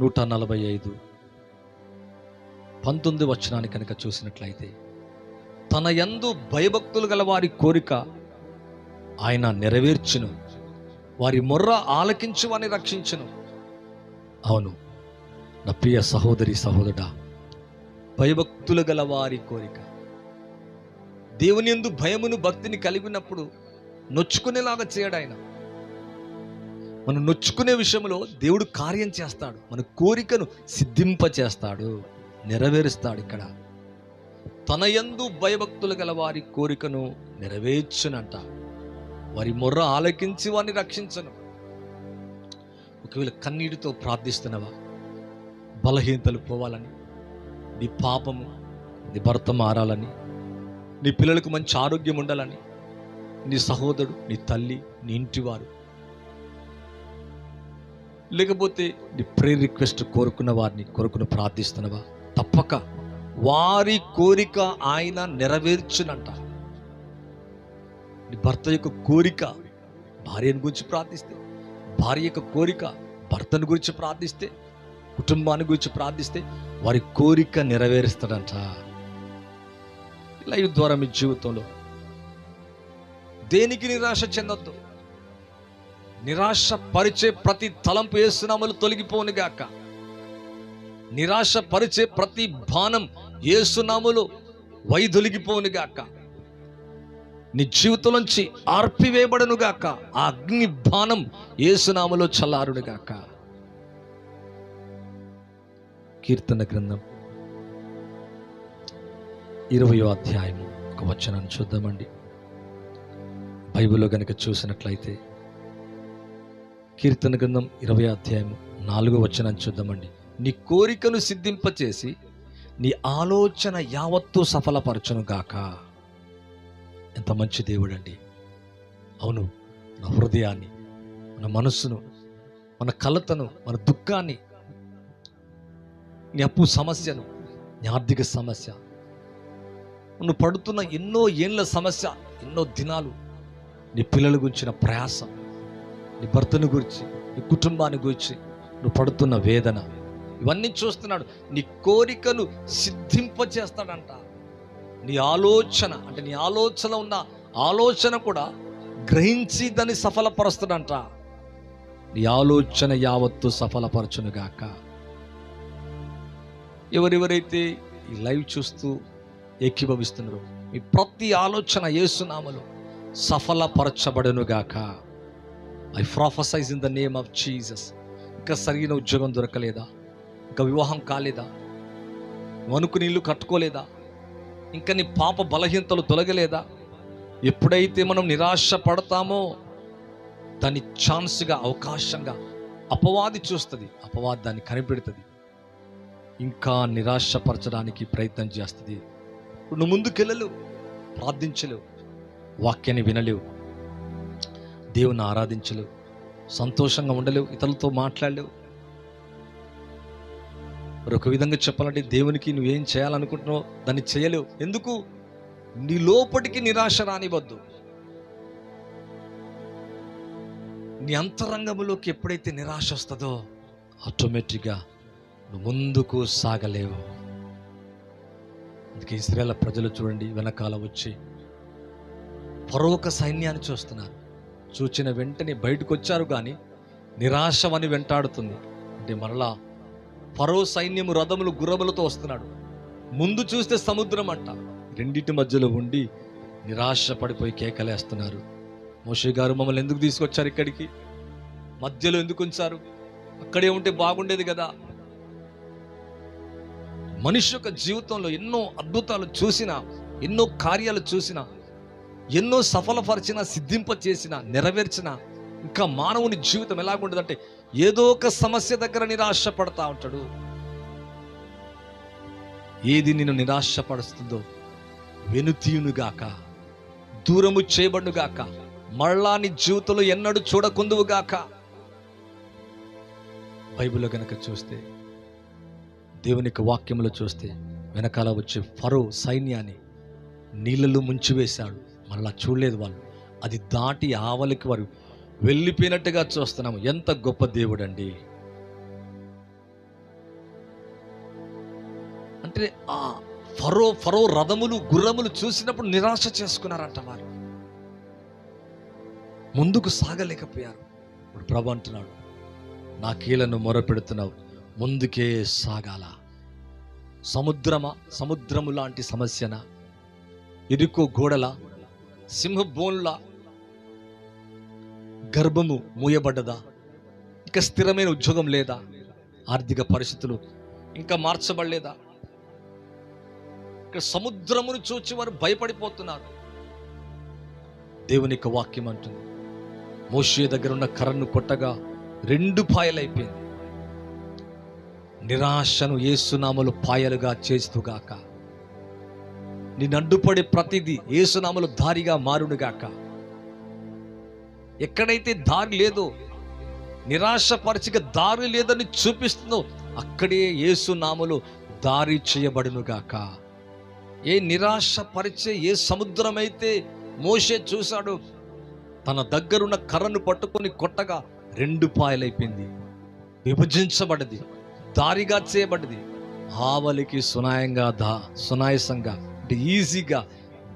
నూట నలభై ఐదు. పంతొమ్మిది వచనాన్ని కనుక చూసినట్లయితే తన యందు భయభక్తులు గల వారి కోరిక ఆయన నెరవేర్చును. వారి మొర్ర ఆలకించు అని రక్షించును. అవును నా ప్రియ సహోదరి సహోదరుడా భయభక్తులు గల వారి కోరిక. దేవుని ఎందు భయమును భక్తిని కలిగినప్పుడు నొచ్చుకునేలాగా చేయడాయన. మనం నొచ్చుకునే విషయంలో దేవుడు కార్యం చేస్తాడు. మన కోరికను సిద్ధింప చేస్తాడు నెరవేరుస్తాడు ఇక్కడ. తన యందు భయభక్తులు గల వారి కోరికను నెరవేర్చునంట. వారి మొర్ర ఆలకించి వారిని రక్షించను. ఒకవేళ కన్నీటితో ప్రార్థిస్తున్నవా? బలహీనతలు పోవాలని నీ పాపము నీ భర్త మారాలని నీ పిల్లలకు మంచి ఆరోగ్యం ఉండాలని నీ సహోదరుడు నీ తల్లి నీ ఇంటివారు లేకపోతే నీ ప్రే రిక్వెస్ట్ కోరుకున్న వారిని కోరుకుని ప్రార్థిస్తున్నవా? తప్పక. వారి కోరిక ఆయన నెరవేర్చునంట. నీ భర్త యొక్క కోరిక భార్యను గురించి ప్రార్థిస్తే భార్య యొక్క కోరిక భర్తను గురించి ప్రార్థిస్తే కుటుంబాన్ని గురించి ప్రార్థిస్తే వారి కోరిక నెరవేరుస్తాడంట. లైవ్ ద్వారా మీ జీవితంలో దేనికి నిరాశ చెందొద్దు. నిరాశపరిచే ప్రతి తలంపు ఏసునామలు తొలగిపోను గాక. నిరాశ పరిచే ప్రతి బాణం ఏసునాములు వైదొలిగిపోను గాక. నీ జీవితంలోంచి ఆర్పివేయబడను గాక. ఆ అగ్ని బాణం ఏసునామలో చల్లారును గాక. కీర్తన గ్రంథం ఇరవయో అధ్యాయం ఒక వచనాన్ని చూద్దామండి. బైబిల్లో కనుక చూసినట్లయితే కీర్తన గ్రంథం ఇరవై అధ్యాయం నాలుగో వచనాన్ని చూద్దామండి. నీ కోరికను సిద్ధింపచేసి నీ ఆలోచన యావత్తూ సఫలపరచును గాక. ఎంత మంచి దేవుడండి. అవును మన హృదయాన్ని మన మనస్సును మన కలతను మన దుఃఖాన్ని నీ అప్పు సమస్యను నీ ఆర్థిక సమస్య నువ్వు పడుతున్న ఎన్నో ఏళ్ళ సమస్య ఎన్నో దినాలు నీ పిల్లల గురించిన ప్రయాసం నీ భర్తను గురించి నీ కుటుంబాన్ని గురించి నువ్వు పడుతున్న వేదన ఇవన్నీ చూస్తున్నాడు. నీ కోరికను సిద్ధింపచేస్తాడంట. నీ ఆలోచన అంటే నీ ఆలోచన ఉన్న ఆలోచన కూడా గ్రహించి దాన్ని సఫలపరుస్తాడంట నీ ఆలోచన యావత్తు సఫలపరచునుగాక. ఎవరెవరైతే ఈ లైవ్ చూస్తూ ఏకీభవిస్తున్నారో మీ ప్రతి ఆలోచన ఏసునామలు సఫలపరచబడునుగాక. I prophesize in the name of Jesus ఇంకా సరైన ఉద్యోగం దొరకలేదా? ఇంకా వివాహం కాలేదా? నువ్వు అనుకుని ఇల్లు కట్టుకోలేదా? ఇంకా నీ పాప బలహీనతలు తొలగలేదా? ఎప్పుడైతే మనం నిరాశ పడతామో దాన్ని ఛాన్స్గా అవకాశంగా అపవాది చూస్తుంది. అపవాది దాన్ని కనిపెడుతుంది. ఇంకా నిరాశపరచడానికి ప్రయత్నం చేస్తుంది. ఇప్పుడు నువ్వు ముందుకెళ్ళలేవు ప్రార్థించలేవు వాక్యాన్ని వినలేవు. దేవుని ఆరాధించలేవు. సంతోషంగా ఉండలేవు. ఇతరులతో మాట్లాడలేవు. మరి ఒక విధంగా చెప్పాలంటే దేవునికి నువ్వేం చేయాలనుకుంటున్నావు దాన్ని చేయలేవు. ఎందుకు? నీ లోపటికి నిరాశ రానివద్దు నీ అంతరంగంలోకి ఎప్పుడైతే నిరాశ వస్తుందో ఆటోమేటిక్గా నువ్వు ముందుకు సాగలేవు. అందుకే ఇస్రాయేల్ ప్రజలు చూడండి వెనకాల వచ్చి పరోక సైన్యాన్ని చూస్తున్నారు. చూచిన వెంటనే బయటకు వచ్చారు కానీ నిరాశమని వెంటాడుతుంది. అంటే మరలా ఫరో సైన్యము రథములు గుర్రములతో వస్తున్నాడు. ముందు చూస్తే సముద్రం అంట రెండింటి మధ్యలో ఉండి నిరాశ పడిపోయి కేకలేస్తున్నారు. మోషే గారు మమ్మల్ని ఎందుకు తీసుకొచ్చారు ఇక్కడికి? మధ్యలో ఎందుకు ఉంచారు? అక్కడే ఉంటే బాగుండేది కదా. మనిషి యొక్క జీవితంలో ఎన్నో అద్భుతాలు చూసినా ఎన్నో కార్యాలు చూసినా ఎన్నో సఫలపరిచిన సిద్ధింప చేసిన నెరవేర్చిన ఇంకా మానవుని జీవితం ఎలాగుంటుందంటే ఏదో ఒక సమస్య దగ్గర నిరాశ పడతా ఉంటాడు. ఏది నిన్ను నిరాశపరుస్తుందో వెనుతీయునుగాక దూరము చేయబడుగాక మళ్ళా నీ జీవితంలో ఎన్నడూ చూడకుందువుగాక. బైబిల్లో గనక చూస్తే దేవుని యొక్క వాక్యంలో చూస్తే వెనకాల వచ్చే ఫరో సైన్యాన్ని నీళ్ళలో ముంచివేశాడు. మళ్ళా చూడలేదు వాళ్ళు. అది దాటి ఆవలికి వారు వెళ్ళిపోయినట్టుగా చూస్తున్నాము. ఎంత గొప్ప దేవుడండి. అంటే ఆ ఫరో ఫరో రథములు గుర్రములు చూసినప్పుడు నిరాశ చేసుకున్నారంట వారు. ముందుకు సాగలేకపోయారు. ఇప్పుడు ప్రభు అంటున్నాడు నా కీలను మొరపెడుతున్నావు. ముందుకే సాగాల. సముద్రమా? సముద్రము లాంటి సమస్యన? ఇరుకో గోడల? సింహబోన్ల గర్భము మూయబడ్డదా? ఇక స్థిరమైన ఉద్యోగం లేదా? ఆర్థిక పరిస్థితులు ఇంకా మార్చబడలేదా? ఇక్కడ సముద్రమును చూచి వారు భయపడిపోతున్నారు. దేవుని యొక్క వాక్యం అంటుంది. మోషే దగ్గర ఉన్న కర్రను కొట్టగా రెండు పాయలైపోయింది. నిరాశను ఏసునామలు పాయలుగా చేస్తుగాక నిన్ను అడ్డుపడే ప్రతిదీ ఏసునామలు దారిగా మారుడుగాక ఎక్కడైతే దారి లేదో నిరాశపరిచిక దారి లేదని చూపిస్తుందో అక్కడే ఏసునామలు దారి చేయబడునుగాక. ఏ నిరాశపరిచే ఏ సముద్రమైతే మోషే చూశాడు తన దగ్గరున్న కర్రను పట్టుకొని కొట్టగా రెండు పాయలైపోయింది. విభజించబడ్డది దారిగా చేయబడ్డది ఆవలికి సునాయంగా దా సునాయసంగా అంటే ఈజీగా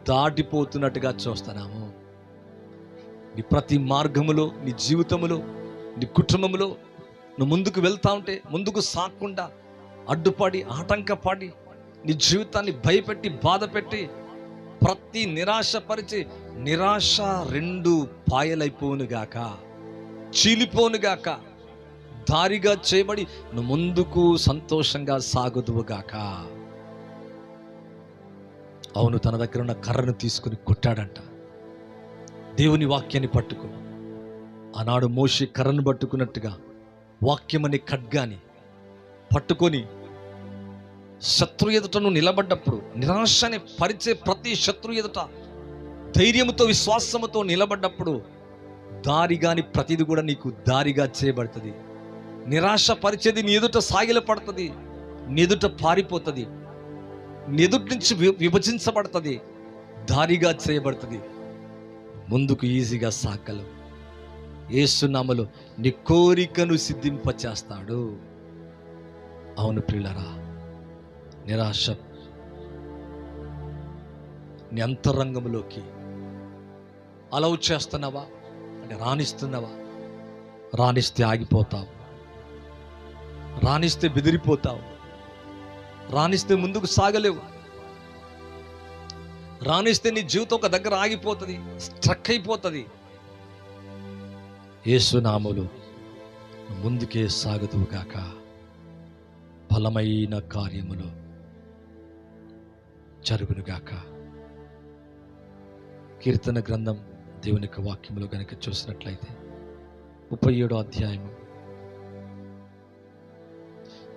దాటిపోతున్నట్టుగా చూస్తున్నాము. నీ ప్రతి మార్గములో నీ జీవితములో నీ కుటుంబములో నువ్వు ముందుకు వెళ్తా ఉంటే ముందుకు సాకుండా అడ్డుపడి ఆటంకపడి నీ జీవితాన్ని భయపెట్టి బాధపెట్టి ప్రతి నిరాశపరిచి నిరాశ రెండు పాయలైపోనుగాక చీలిపోనుగాక దారిగా చేయబడి నువ్వు ముందుకు సంతోషంగా సాగుదువుగాక అవును తన దగ్గర ఉన్న కర్రను తీసుకుని కొట్టాడంట. దేవుని వాక్యాన్ని పట్టుకో. ఆనాడు మోషి కర్రను పట్టుకున్నట్టుగా వాక్యమనే ఖడ్గాని పట్టుకొని శత్రు ఎదుటను నిలబడ్డప్పుడు నిరాశని పరిచే ప్రతి శత్రు ఎదుట ధైర్యముతో విశ్వాసముతో నిలబడ్డప్పుడు దారిగాని ప్రతిది కూడా నీకు దారిగా చేయబడుతుంది. నిరాశ పరిచేది నీ ఎదుట సాగిల పడుతుంది నీ ఎదుట పారిపోతుంది. ఎదుటి నుంచి విభజించబడుతుంది. దారిగా చేయబడుతుంది. ముందుకు ఈజీగా సాగలవు ఏసునామలు నీ కోరికను సిద్ధింపచేస్తాడు. అవును పిల్లరా నిరాశ నీ అంతరంగంలోకి అలవ్ చేస్తున్నావా? అంటే రాణిస్తున్నావా? రాణిస్తే ఆగిపోతావు. రాణిస్తే బెదిరిపోతావు. రాణిస్తే ముందుకు సాగలేవు. రాణిస్తే నీ జీవితం ఒక దగ్గర ఆగిపోతుంది స్ట్రక్ అయిపోతుంది. ఏసునాములు ముందుకే సాగుతువు కాక బలమైన కార్యములు జరుగునుగాక కీర్తన గ్రంథం దేవుని యొక్క వాక్యములు కనుక చూసినట్లయితే ముప్పై ఏడో అధ్యాయము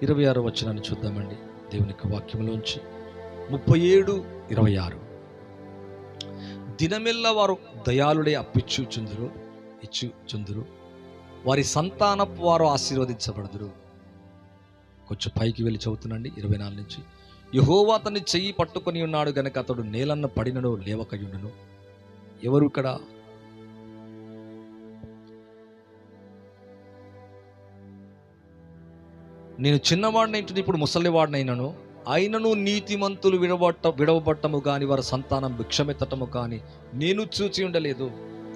ఇరవై ఆరో వచనాన్ని చూద్దామండి. దేవుని యొక్క వాక్యములోంచి ముప్పై ఏడు ఇరవై ఆరు. దినమెల్ల వారు దయాళుడే అప్పిచ్చుచుందురు ఇచ్చుచుందురు. వారి సంతానపు వారు ఆశీర్వదించబడదురు. కొంచెం పైకి వెళ్ళి చదువుతున్నాండి ఇరవై నాలుగు నుంచి. యహోవా అతన్ని చెయ్యి పట్టుకొని ఉన్నాడు గనక అతడు నేలన్న పడినను లేవకయుండును. ఎవరు ఇక్కడ నేను చిన్నవాడినైంటుంది ఇప్పుడు ముసలివాడినైనను అయినను. నీతిమంతులు విడబట్ట విడవబట్టము కాని వారి సంతానం భిక్షమెత్తటము కానీ నేను చూచి ఉండలేదు.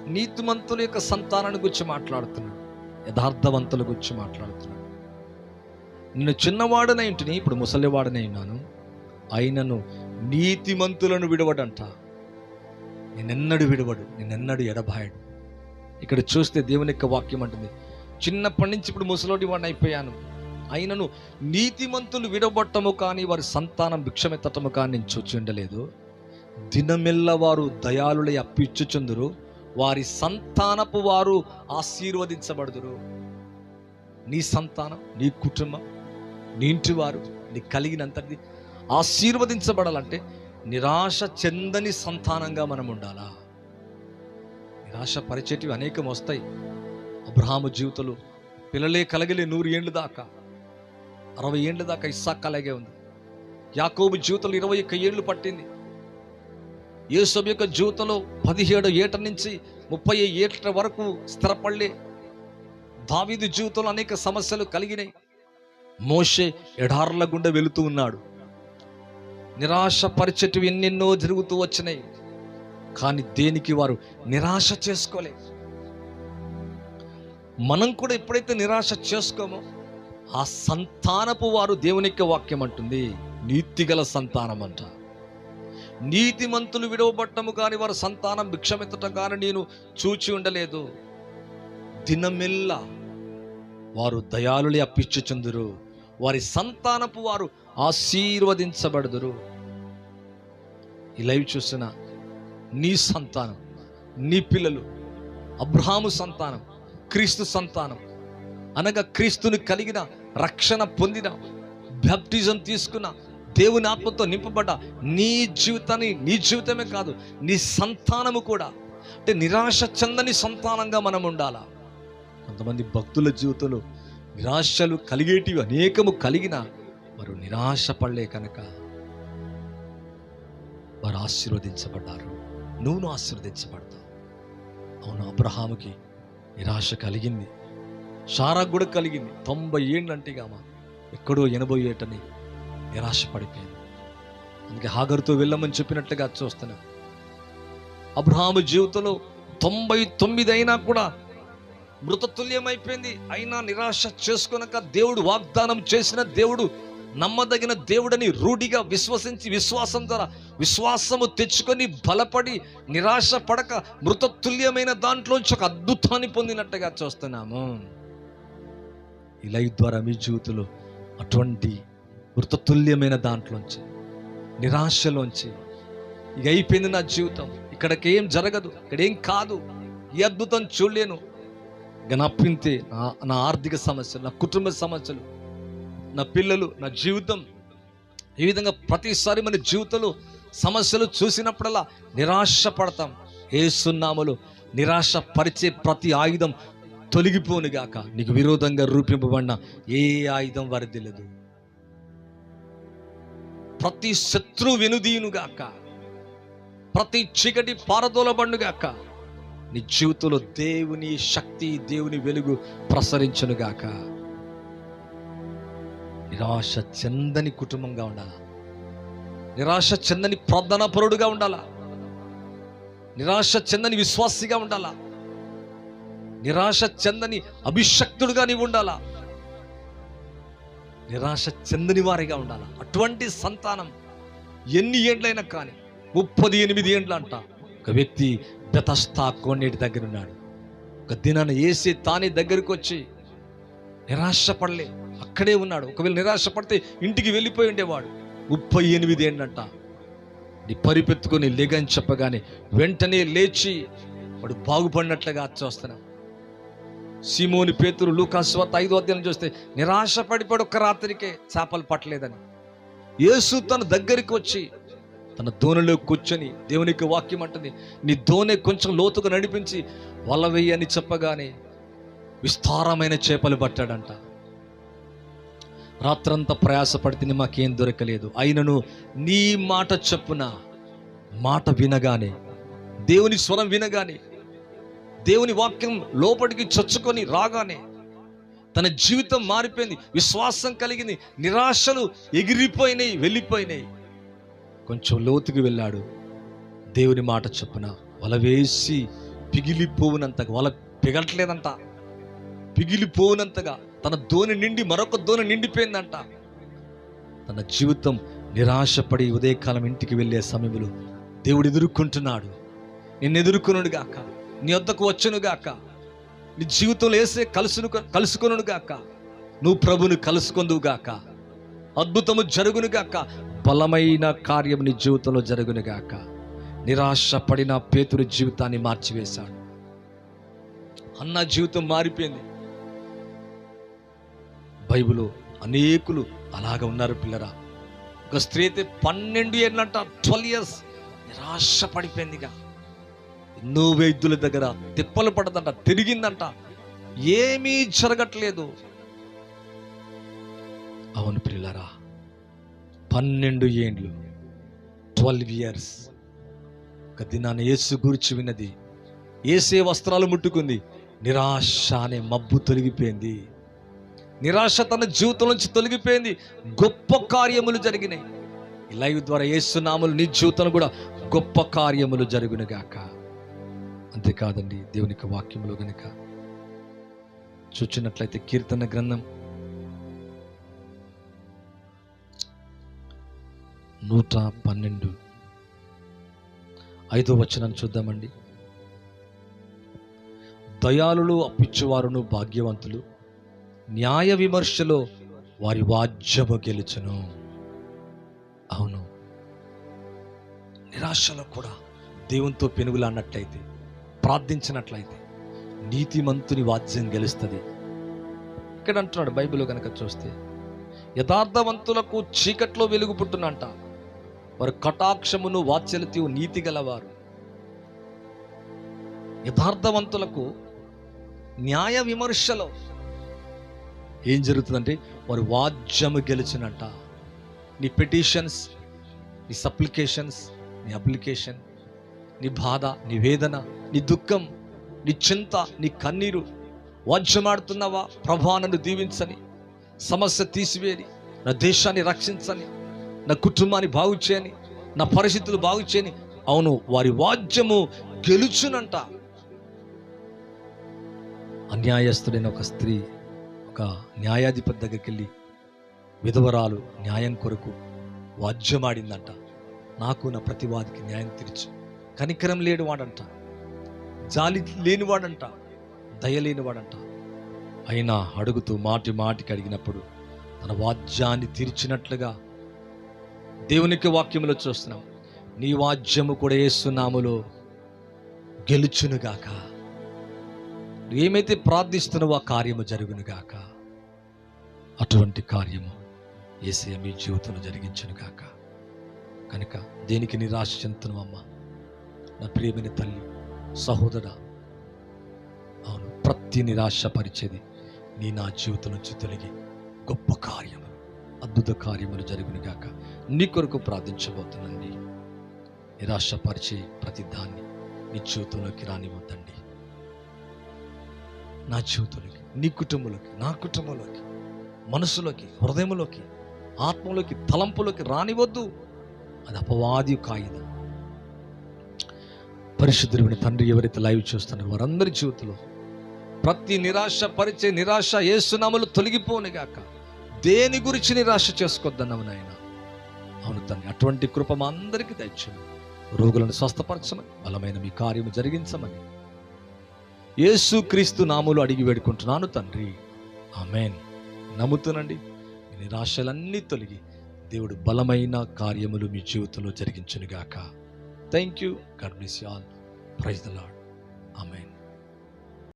నీతిమంతుల యొక్క సంతానాన్ని గురించి మాట్లాడుతున్నాడు. యథార్థవంతుల గురించి మాట్లాడుతున్నాడు. నేను చిన్నవాడనైంటిని ఇప్పుడు ముసలివాడనే ఉన్నాను అయినను నీతిమంతులను విడవడంట. నేనెన్నడు విడవడు నేనెన్నడు ఎడబాయడు. ఇక్కడ చూస్తే దేవుని యొక్క వాక్యం అంటుంది. చిన్నప్పటి నుంచి ఇప్పుడు ముసలోడి వాడిని అయిపోయాను. అయినను నీతిమంతులు విడబట్టము కానీ వారి సంతానం భిక్షమెత్తటము కానీ నేను చూచి ఉండలేదు. దినమెల్ల వారు దయాళులై అప్పిచ్చుచుందురు. వారి సంతానపు వారు ఆశీర్వదించబడుదురు. నీ సంతానం నీ కుటుంబం నీ ఇంటి వారు నీ కలిగినంతది ఆశీర్వదించబడాలంటే నిరాశ చెందని సంతానంగా మనం ఉండాలా? నిరాశ పరిచేటివి అనేకం వస్తాయి. అబ్రహాము జీవితంలో పిల్లలే కలగలే నూరు ఏండ్ల దాకా. అరవై ఏళ్ళ దాకా ఇస్సాక్ అలాగే ఉంది. యాకోబు జీవితంలో ఇరవై ఒక్క ఏళ్ళు పట్టింది. యేసబ్ యొక్క జీవితంలో పదిహేడు ఏట నుంచి ముప్పై ఏట్ల వరకు స్థిరపడలే. దావీదు జీవితంలో అనేక సమస్యలు కలిగినాయి. మోషే ఎడార్ల గుండా వెళుతూ ఉన్నాడు. నిరాశపరిచేటివి ఎన్నెన్నో జరుగుతూ వచ్చినాయి. కానీ దేనికి వారు నిరాశ చేసుకోలే? మనం కూడా ఎప్పుడైతే నిరాశ చేసుకోమో ఆ సంతానపు వారు దేవునికి వాక్యం అంటుంది. నీతిగల సంతానం అంట నీతిమంతులు విడవబట్టము కానీ వారు సంతానం భిక్షమెత్తటం కానీ నేను చూచి ఉండలేదు. దినమెల్లా వారు దయాళులే అప్పించుచుందురు వారి సంతానపు వారు ఆశీర్వదించబడుదురు. ఈ లైవ్ చూసిన నీ సంతానం నీ పిల్లలు అబ్రహాము సంతానం క్రీస్తు సంతానం అనగా క్రీస్తుని కలిగిన రక్షణ పొందిన బ్యాప్టిజం తీసుకున్న దేవుని ఆత్మతో నింపబడ్డ నీ జీవితాన్ని నీ జీవితమే కాదు నీ సంతానము కూడా. అంటే నిరాశ చెందని సంతానంగా మనం ఉండాలా? కొంతమంది భక్తుల జీవితంలో నిరాశలు కలిగేటివి అనేకము కలిగిన వారు నిరాశ పడలే కనుక వారు ఆశీర్వదించబడ్డారు. నువ్వు ఆశీర్వదించబడతావు. అవును అబ్రహాముకి నిరాశ కలిగింది. షారాకు కూడా కలిగింది. తొంభై ఏళ్ళంటే ఆమె ఎక్కడో ఎనభై ఏటని నిరాశ పడిపోయింది అందుకే హాగరుతో వెళ్ళమని చెప్పినట్లుగా చూస్తున్నాం అబ్రహాము జీవితంలో తొంభై తొమ్మిది అయినా కూడా మృతతుల్యమైపోయింది. అయినా నిరాశ చేసుకునక దేవుడు వాగ్దానం చేసిన దేవుడు నమ్మదగిన దేవుడని రూఢిగా విశ్వసించి విశ్వాసం ద్వారా విశ్వాసము తెచ్చుకొని బలపడి నిరాశ పడక మృతతుల్యమైన దాంట్లోంచి ఒక అద్భుతాన్ని పొందినట్టుగా చూస్తున్నాము ఈ లైవ్ ద్వారా మీ జీవితంలో అటువంటి వృతతుల్యమైన దాంట్లోంచి నిరాశలోంచి ఇక అయిపోయింది నా జీవితం. ఇక్కడికి ఏం జరగదు ఇక్కడ ఏం కాదు ఈ అద్భుతం చూడలేను. ఇక నా నా నా ఆర్థిక సమస్యలు నా కుటుంబ సమస్యలు నా పిల్లలు నా జీవితం. ఈ విధంగా ప్రతిసారి మన జీవితంలో సమస్యలు చూసినప్పుడల్లా నిరాశ పడతాం ఏ సున్నాములు నిరాశ పరిచే ప్రతి ఆయుధం తొలగిపోనుగాక. నీకు విరోధంగా రూపింపబడిన ఏ ఆయుధం వరదలేదు ప్రతి శత్రు వెనుదీయునుగాక. ప్రతి చీకటి పారదోలబండుగాక నీ జీవితంలో దేవుని శక్తి దేవుని వెలుగు ప్రసరించునుగాక. నిరాశ చెందని కుటుంబంగా ఉండాలా. నిరాశ చెందని ప్రార్థనాపరుడుగా ఉండాలా. నిరాశ చెందని విశ్వాసిగా ఉండాలా. నిరాశ చెందని అభిషక్తుడుగా నీవు ఉండాలా నిరాశ చెందని వారిగా ఉండాలా? అటువంటి సంతానం ఎన్ని ఏండ్లైనా కానీ ముప్పది ఎనిమిది ఏండ్లు అంట. ఒక వ్యక్తి బెతస్తా కోనేటి దగ్గర ఉన్నాడు ఒక దినాన ఏసే తానే దగ్గరికి వచ్చి నిరాశపడలే. అక్కడే ఉన్నాడు. ఒకవేళ నిరాశపడితే ఇంటికి వెళ్ళిపోయి ఉండేవాడు. ముప్పై ఎనిమిది ఏంటంట నీ పరిపెత్తుకొని లేగని చెప్పగానే వెంటనే లేచి వాడు బాగుపడినట్లుగా చూస్తున్నాం సీమోని పేతురు లూకాస్వత్ ఐదో అధ్యాయం చూస్తే నిరాశ పడిపడి ఒక్క రాత్రికే చేపలు పట్టలేదని. యేసు తన దగ్గరికి వచ్చి తన దోణిలో కూర్చొని దేవునికి వాక్యం అంటుంది నీ దోణి కొంచెం లోతుగా నడిపించి వల వెయ్యని చెప్పగానే విస్తారమైన చేపలు పట్టాడంట. రాత్రంతా ప్రయాసపడితే మాకేం దొరకలేదు. అయినను నీ మాట చెప్పున మాట వినగానే దేవుని స్వరం వినగానే దేవుని వాక్యం లోపలికి చొచ్చుకొని రాగానే తన జీవితం మారిపోయింది విశ్వాసం కలిగింది నిరాశలు ఎగిరిపోయినాయి వెళ్ళిపోయినాయి. కొంచెం లోతుకి వెళ్ళాడు. దేవుని మాట చొప్పున వల వేసి పిగిలిపోవునంతగా వల పిగట్లేదంట. పిగిలిపోవునంతగా తన దోని నిండి మరొక దోని నిండిపోయిందంట. తన జీవితం నిరాశపడి ఉదయకాలం ఇంటికి వెళ్ళే సమయంలో దేవుడు ఎదుర్కొంటున్నాడు. నిన్ను ఎదుర్కొనుడుగాక గాక. నీ వద్దకు వచ్చునుగాక నీ జీవితంలో వేసే కలుసును కలుసుకొనుగాక నువ్వు ప్రభుని కలుసుకుందువుగాక అద్భుతము జరుగును గాక. బలమైన కార్యం నీ జీవితంలో జరుగును గాక. నిరాశ పడిన పేతురు జీవితాన్ని మార్చివేశాడు. అన్న జీవితం మారిపోయింది. బైబిల్ అనేకులు అలాగ ఉన్నారు పిల్లరా. ఒక స్త్రీ అయితే పన్నెండు ఏళ్ళంట ట్వెల్వ్ ఇయర్స్ నిరాశ పడిపోయిందిగా నువ్వు వైద్యుల దగ్గర తిప్పలు పడదంట తిరిగిందంట. ఏమీ జరగట్లేదు. అవును పిల్లరా పన్నెండు ఏండ్లు ట్వెల్వ్ ఇయర్స్. ఒక దినాన్ని యేసు గురించి విన్నది. ఏసే వస్త్రాలు ముట్టుకుంది. నిరాశ అనే మబ్బు తొలగిపోయింది. నిరాశ తన జీవితం నుంచి తొలగిపోయింది. గొప్ప కార్యములు జరిగినాయి. లైవ్ ద్వారా ఏసునాములు నీ జీవితంలో కూడా గొప్ప కార్యములు జరుగునుగాక. అంతేకాదండి దేవుని యొక్క గనుక చూచినట్లయితే కీర్తన గ్రంథం నూట పన్నెండు. ఐదో వచనాన్ని చూద్దామండి. దయాళులు అప్పించువారును భాగ్యవంతులు న్యాయ విమర్శలో వారి వాజ్యము గెలుచును. అవును. నిరాశలో కూడా దేవునితో పెనుగులాడినట్లయితే ప్రార్థించినట్లయితే నీతిమంతుని వాద్యం గెలుస్తుంది. ఇక్కడ అంటున్నాడు బైబిల్ కనుక చూస్తే యథార్థవంతులకు చీకట్లో వెలుగు పుట్టునంట వారు కటాక్షమును వాత్సల్యతయు నీతి గలవారు. యథార్థవంతులకు న్యాయ విమర్శలో ఏం జరుగుతుందంటే వారు వాద్యము గెలిచినట్ట నీ పిటిషన్స్ నీ సప్లికేషన్స్ నీ అప్లికేషన్ నీ బాధ నీ వేదన నీ దుఃఖం నీ చింత నీ కన్నీరు వాద్యమాడుతున్నావా ప్రభా నన్ను దీవించని సమస్య తీసివేయని నా దేశాన్ని రక్షించని నా కుటుంబాన్ని బాగు చేయని నా పరిస్థితులు బాగు చేయని అవును వారి వాద్యము గెలుచునంట. అన్యాయస్తుడైన ఒక స్త్రీ ఒక న్యాయాధిపతి దగ్గరికి వెళ్ళి విధవరాలు న్యాయం కొరకు వాద్యమాడిందంట. నాకు నా ప్రతివాదికి న్యాయం తీర్చు కనికరం లేడు వాడంట జాలి లేనివాడంట దయ లేనివాడంట. అయినా అడుగుతూ మాటి మాటికి అడిగినప్పుడు తన వాద్యాన్ని తీర్చినట్లుగా దేవునికి వాక్యములో చూస్తున్నాం. నీ వాద్యము కూడా ఏసునాములో గెలుచునుగాక. నువ్వు ఏమైతే ప్రార్థిస్తున్నావో ఆ కార్యము జరుగునుగాక. అటువంటి కార్యము ఏసయ మీ జీవితంలో జరిగించునుగాక. కనుక దేనికి నిరాశ చెందుతున్నావు నా ప్రియమైన తల్లి సహోదర అవును ప్రతి నిరాశ పరిచేది నీ నా జీవితం నుంచి తొలగి గొప్ప కార్యములు అద్భుత కార్యములు జరుగునిగాక నీ కొరకు ప్రార్థించబోతుందండి నిరాశపరిచే ప్రతి దాన్ని నీ జీవితంలోకి రానివ్వద్దండి. నా జీవితంలోకి నీ కుటుంబంలోకి నా కుటుంబంలోకి మనసులోకి హృదయంలోకి ఆత్మలోకి తలంపులోకి రానివద్దు అది అపవాది కాయిద? పరిశుద్ధుడిని తండ్రి ఎవరైతే లైవ్ చూస్తున్నారో వారందరి జీవితంలో ప్రతి నిరాశ పరిచే నిరాశ ఏసునామలు తొలగిపోనిగాక దేని గురించి నిరాశ చేసుకోద్దన్నావు నాయన? అవును తండ్రి అటువంటి కృప మా అందరికీ దయచేయండి రోగులను స్వస్థపరచమని బలమైన మీ కార్యము జరిగించమని. యేసు క్రీస్తు నాములు అడిగి వేడుకుంటున్నాను తండ్రి. ఆమెన్. నమ్ముతునండి నిరాశలన్నీ తొలగి దేవుడు బలమైన కార్యములు మీ జీవితంలో జరిగించునుగాక thank you God bless all. Praise the Lord amen